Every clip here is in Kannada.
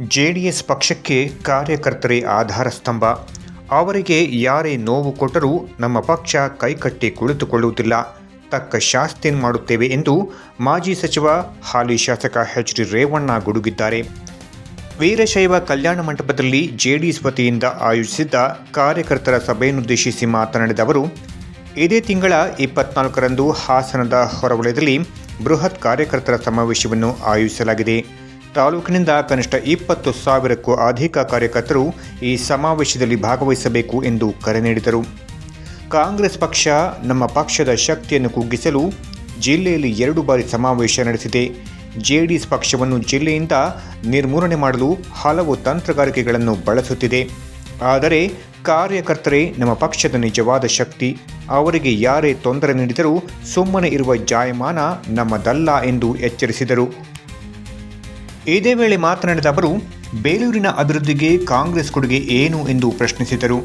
ಜೆಡಿಎಸ್ ಪಕ್ಷಕ್ಕೆ ಕಾರ್ಯಕರ್ತರೇ ಆಧಾರ ಸ್ತಂಭ. ಅವರಿಗೆ ಯಾರೇ ನೋವು ಕೊಟ್ಟರೂ ನಮ್ಮ ಪಕ್ಷ ಕೈಕಟ್ಟಿ ಕುಳಿತುಕೊಳ್ಳುವುದಿಲ್ಲ. ತಕ್ಕ ಶಾಸ್ತಿ ಮಾಡುತ್ತೇವೆ ಎಂದು ಮಾಜಿ ಸಚಿವ, ಹಾಲಿ ಶಾಸಕ ಎಚ್ ಡಿ ರೇವಣ್ಣ ಗುಡುಗಿದ್ದಾರೆ. ವೀರಶೈವ ಕಲ್ಯಾಣ ಮಂಟಪದಲ್ಲಿ ಜೆಡಿಎಸ್ ವತಿಯಿಂದ ಆಯೋಜಿಸಿದ್ದ ಕಾರ್ಯಕರ್ತರ ಸಭೆಯನ್ನುದ್ದೇಶಿಸಿ ಮಾತನಾಡಿದ ಅವರು, ಇದೇ ತಿಂಗಳ ಇಪ್ಪತ್ನಾಲ್ಕರಂದು ಹಾಸನದ ಹೊರವಲಯದಲ್ಲಿ ಬೃಹತ್ ಕಾರ್ಯಕರ್ತರ ಸಮಾವೇಶವನ್ನು ಆಯೋಜಿಸಲಾಗಿದೆ. ತಾಲೂಕಿನಿಂದ ಕನಿಷ್ಠ ಇಪ್ಪತ್ತು ಸಾವಿರಕ್ಕೂ ಅಧಿಕ ಕಾರ್ಯಕರ್ತರು ಈ ಸಮಾವೇಶದಲ್ಲಿ ಭಾಗವಹಿಸಬೇಕು ಎಂದು ಕರೆ ನೀಡಿದರು. ಕಾಂಗ್ರೆಸ್ ಪಕ್ಷ ನಮ್ಮ ಪಕ್ಷದ ಶಕ್ತಿಯನ್ನು ಕುಗ್ಗಿಸಲು ಜಿಲ್ಲೆಯಲ್ಲಿ ಎರಡು ಬಾರಿ ಸಮಾವೇಶ ನಡೆಸಿದೆ. ಜೆಡಿಎಸ್ ಪಕ್ಷವನ್ನು ಜಿಲ್ಲೆಯಿಂದ ನಿರ್ಮೂಲನೆ ಮಾಡಲು ಹಲವು ತಂತ್ರಗಾರಿಕೆಗಳನ್ನು ಬಳಸುತ್ತಿದೆ. ಆದರೆ ಕಾರ್ಯಕರ್ತರೇ ನಮ್ಮ ಪಕ್ಷದ ನಿಜವಾದ ಶಕ್ತಿ. ಅವರಿಗೆ ಯಾರೇ ತೊಂದರೆ ನೀಡಿದರೂ ಸುಮ್ಮನೆ ಇರುವ ಜಾಯಮಾನ ನಮ್ಮದಲ್ಲ ಎಂದು ಎಚ್ಚರಿಸಿದರು. ಇದೇ ವೇಳೆ ಮಾತನಾಡಿದ ಅವರು, ಬೇಲೂರಿನ ಅಭಿವೃದ್ಧಿಗೆ ಕಾಂಗ್ರೆಸ್ ಕೊಡುಗೆ ಏನು ಎಂದು ಪ್ರಶ್ನಿಸಿದರು.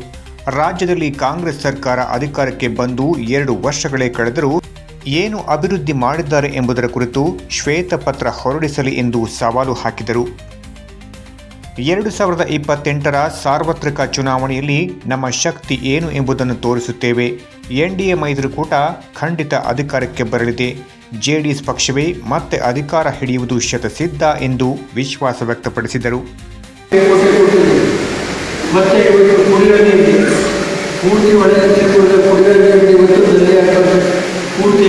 ರಾಜ್ಯದಲ್ಲಿ ಕಾಂಗ್ರೆಸ್ ಸರ್ಕಾರ ಅಧಿಕಾರಕ್ಕೆ ಬಂದು ಎರಡು ವರ್ಷಗಳೇ ಕಳೆದರೂ ಏನು ಅಭಿವೃದ್ಧಿ ಮಾಡಿದ್ದಾರೆ ಎಂಬುದರ ಕುರಿತು ಶ್ವೇತಪತ್ರ ಹೊರಡಿಸಲಿ ಎಂದು ಸವಾಲು ಹಾಕಿದರು. ಎರಡು ಸಾವಿರದ ಇಪ್ಪತ್ತೆಂಟರ ಸಾರ್ವತ್ರಿಕ ಚುನಾವಣೆಯಲ್ಲಿ ನಮ್ಮ ಶಕ್ತಿ ಏನು ಎಂಬುದನ್ನು ತೋರಿಸುತ್ತೇವೆ. ಎನ್ಡಿಎ ಮೈತ್ರಿಕೂಟ ಖಂಡಿತ ಅಧಿಕಾರಕ್ಕೆ ಬರಲಿದೆ. ಜೆಡಿಎಸ್ ಪಕ್ಷವೇ ಮತ್ತೆ ಅಧಿಕಾರ ಹಿಡಿಯುವುದು ಶತಸಿದ್ಧ ಎಂದು ವಿಶ್ವಾಸ ವ್ಯಕ್ತಪಡಿಸಿದರು. ಪೂರ್ತಿ